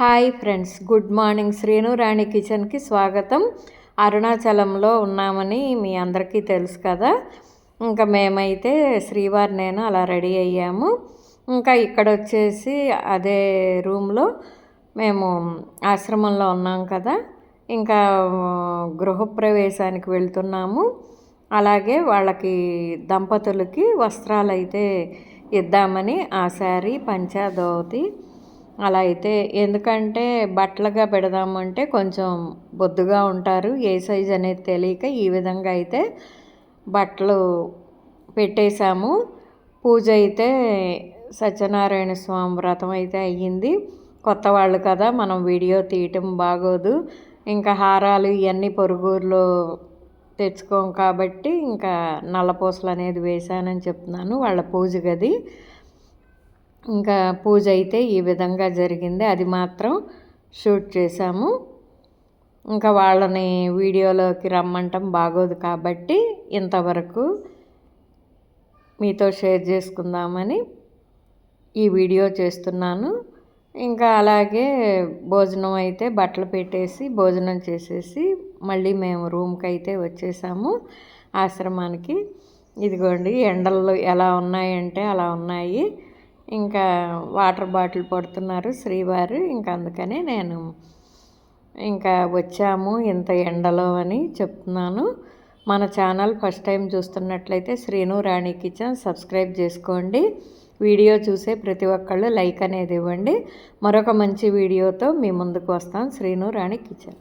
Hi friends good morning. Srinu Rani కిచెన్కి స్వాగతం. అరుణాచలంలో ఉన్నామని మీ అందరికీ తెలుసు కదా. ఇంకా మేమైతే శ్రీవారి నేను అలా రెడీ అయ్యాము. ఇంకా ఇక్కడ వచ్చేసి అదే రూమ్లో మేము ఆశ్రమంలో ఉన్నాం కదా. ఇంకా గృహప్రవేశానికి వెళ్తున్నాము. అలాగే వాళ్ళకి దంపతులకి వస్త్రాలు అయితే ఇద్దామని ఆ శారీ పంచాధోతి అలా అయితే ఎందుకంటే బట్టలుగా పెడదామంటే కొంచెం బొద్దుగా ఉంటారు. ఏ సైజ్ అనేది తెలియక ఈ విధంగా అయితే బట్టలు పెట్టేశాము. పూజ అయితే సత్యనారాయణ స్వామి వ్రతం అయితే అయ్యింది. కొత్త వాళ్ళు కదా మనం వీడియో తీయటం బాగోదు. ఇంకా హారాలు ఇవన్నీ పొరుగురులో తెచ్చుకోం కాబట్టి ఇంకా నల్లపూసలు అనేది వేశానని చెప్తున్నాను. వాళ్ళ పూజ గది. ఇంకా పూజ అయితే ఈ విధంగా జరిగింది. అది మాత్రం షూట్ చేశాము. ఇంకా వాళ్ళని వీడియోలోకి రమ్మంటం బాగోదు కాబట్టి ఇంతవరకు మీతో షేర్ చేసుకుందామని ఈ వీడియో చేస్తున్నాను. ఇంకా అలాగే భోజనం అయితే బట్టలు పెట్టేసి భోజనం చేసేసి మళ్ళీ మేము రూమ్కి అయితే వచ్చేసాము ఆశ్రమానికి. ఇదిగోండి ఎండలు ఎలా ఉన్నాయంటే అలా ఉన్నాయి. ఇంకా వాటర్ బాటిల్ పడుతున్నారు శ్రీవారు. ఇంకా అందుకనే నేను ఇంకా వచ్చాము ఇంత ఎండలో అని చెప్తున్నాను. మన ఛానల్ ఫస్ట్ టైం చూస్తున్నట్లయితే శ్రీను రాణి కిచెన్ సబ్స్క్రైబ్ చేసుకోండి. వీడియో చూసే ప్రతి ఒక్కళ్ళు లైక్ అనేది ఇవ్వండి. మరొక మంచి వీడియోతో మీ ముందుకు వస్తాను శ్రీను రాణి కిచెన్.